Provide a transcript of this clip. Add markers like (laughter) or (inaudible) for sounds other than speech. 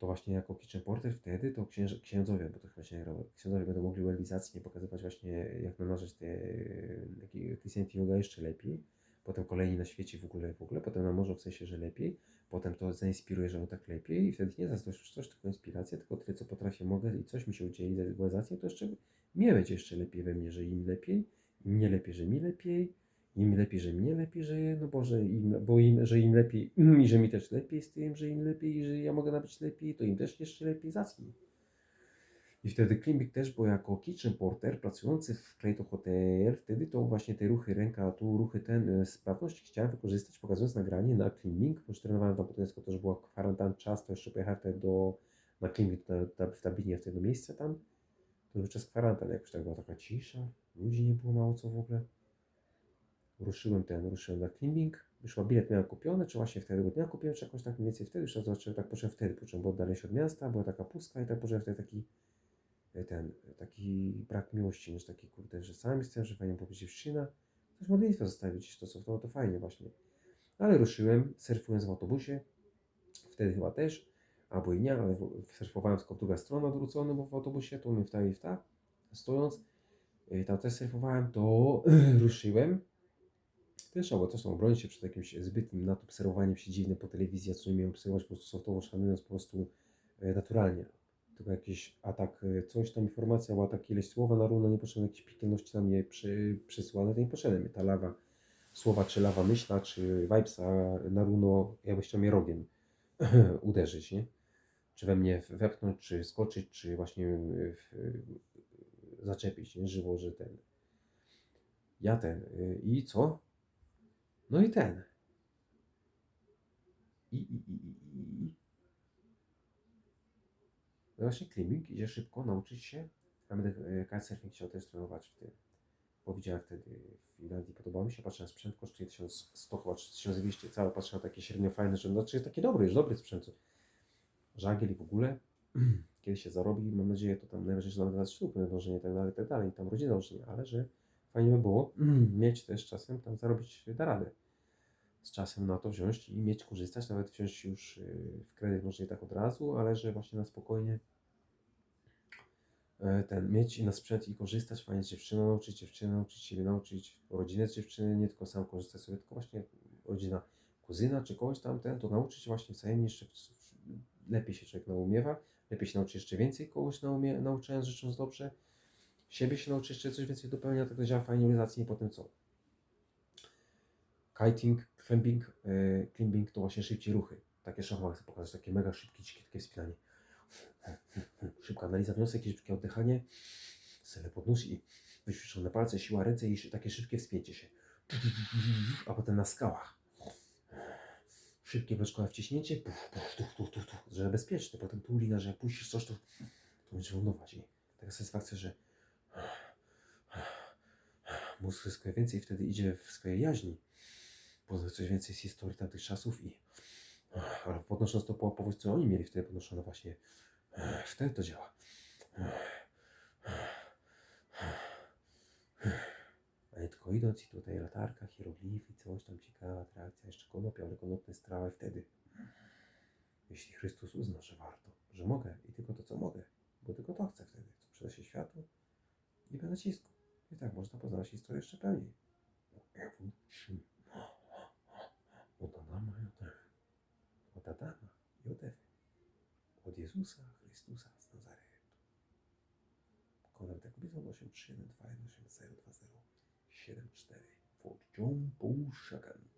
to właśnie jako kitchen porter wtedy to księż, księdzowie, bo to chyba się robi, księdzowie będą mogli realizacji pokazywać właśnie jak namnażać te taki Christian yoga jeszcze lepiej, potem kolejni na świecie w ogóle, w ogóle, potem na morzu w sensie, że lepiej, potem to zainspiruje, że on tak lepiej i wtedy nie zazdrościsz coś, tylko inspiracja, tylko tyle co potrafię, mogę i coś mi się udzieli za realizację, to jeszcze mnie będzie jeszcze lepiej we mnie, że im lepiej, im nie lepiej, że mi lepiej, im lepiej, że mnie lepiej żyje, no bo, że im, bo im, że im lepiej (clears throat) i że mi też lepiej z tym, że im lepiej i że ja mogę nabyć lepiej, to im też jeszcze lepiej zacni. I wtedy Klimbik też, bo jako kitchen porter pracujący w Clayton Hotel, wtedy to właśnie te ruchy ręka, tu ruchy ten, e, sprawność chciałem wykorzystać, pokazując nagranie na Klimbik, bo już trenowałem tam potem, to już była kwarantan czas, to jeszcze pojechałem wtedy do, na na, w Dublinie, w tego miejsca tam, to był czas kwarantan, jakoś tak była taka cisza, ludzi nie było mało co w ogóle ruszyłem ten, ruszyłem na climbing, wyszła bilet miałem kupiony, czy właśnie wtedy dnia kupiłem, czy jakoś tak mniej więcej wtedy, już tak zacząłem, tak poszedłem wtedy, bo oddalenie się od miasta, była taka pustka i tak poczułem wtedy taki, e, ten, taki brak miłości, niż taki kurde, że sam jestem, że fajnie była dziewczyna, coś modlitwę zostawić, to co, to, to fajnie właśnie. Ale ruszyłem, surfując w autobusie, wtedy chyba też, albo i nie, ale surfowałem tylko w druga strona odwrócony, bo w autobusie, to umiem w ta i w ta, stojąc, i tam też surfowałem, to (clears throat) ruszyłem, też, albo też tam obronić się przed jakimś zbytnim nadobserwowaniem się dziwnym po telewizji, a co nie miałem obserwować po prostu softowo, szanując po prostu e, naturalnie. Tylko jakiś atak, e, coś tam, informacja, albo atak ileś słowa na runę, nie poszedłem jakieś piekielności tam mnie przy, przysłane, to nie poszedłem. Ta lawa słowa, czy lawa myśla, czy vibesa na runo, jakbyś chciał mnie rogiem (clears throat) uderzyć, nie? Czy we mnie wepchnąć, czy skoczyć, czy właśnie w, e, zaczepić, nie? Żywo, że ten. Ja ten. I co? No i ten. I, i, i, i, i. No właśnie climbing idzie szybko, nauczyć się. Ja będę kitesurfing chciał też trenować w tym. Bo widziałem wtedy w Finlandii, podobało mi się, patrzę na sprzęt, kosztuje 1100 chyba, czy 1200, całe patrzę na takie średnio fajne, że znaczy taki dobry, już dobry sprzęt. Żagiel i w ogóle. (clears throat) Kiedy się zarobi, mam nadzieję, to tam najważniejsze nawet dać ślub, dążenie i tak dalej, i tak dalej, i tam rodzina dążenie, ale że fajnie by było (clears throat) mieć też czasem tam zarobić da radę. Z czasem na to wziąć i mieć, korzystać, nawet wziąć już yy, w kredyt, może nie tak od razu, ale że właśnie na spokojnie e, ten mieć i na sprzęt i korzystać, fajnie dziewczyną nauczyć, dziewczynę nauczyć, siebie nauczyć, rodzinę z dziewczyny, nie tylko sam korzystać sobie, tylko właśnie rodzina kuzyna czy kogoś tam ten, to nauczyć właśnie wzajemnie jeszcze lepiej się człowiek naumiewa, lepiej się nauczy jeszcze więcej kogoś naumie, nauczając, życząc dobrze, siebie się nauczy jeszcze coś więcej dopełnia, tego działa fajnie realizacji, potem co? Kiting, climbing, e, climbing to właśnie szybciej ruchy. Takie szachmat chcę pokazać, takie mega szybkie, takie wspinanie. (laughs) Szybka analiza wniosek, szybkie oddychanie, sele pod i wyćwiczone palce, siła ręce i takie szybkie wspięcie się. (laughs) A potem na skałach. Szybkie bloczkowe wciśnięcie, puf, puf, że bezpieczne. Potem tu lina, że jak puścisz coś, to, to będziesz lądować. I taka satysfakcja, że mózg zyskuje więcej i wtedy idzie w swojej jaźni. Poznać coś więcej z historii tamtych czasów i ale podnosząc to po powódź, co oni mieli wtedy podnoszone właśnie, wtedy to działa. A nie tylko idąc i tutaj latarka, hieroglify, coś tam ciekawa atrakcja, jeszcze konopia, ale konopne strawy wtedy. Jeśli Chrystus uzna, że warto, że mogę i tylko to, co mogę, bo tylko to chcę wtedy, co przyda się światu i bez nacisku. I tak można poznać historię jeszcze pełniej. Od Adama i od Ewy. Od Adama i od Ewy. Od Jezusa Chrystusa z Nazaretu. Konrad Jakubizm 831218020 74 Fort John Paul II.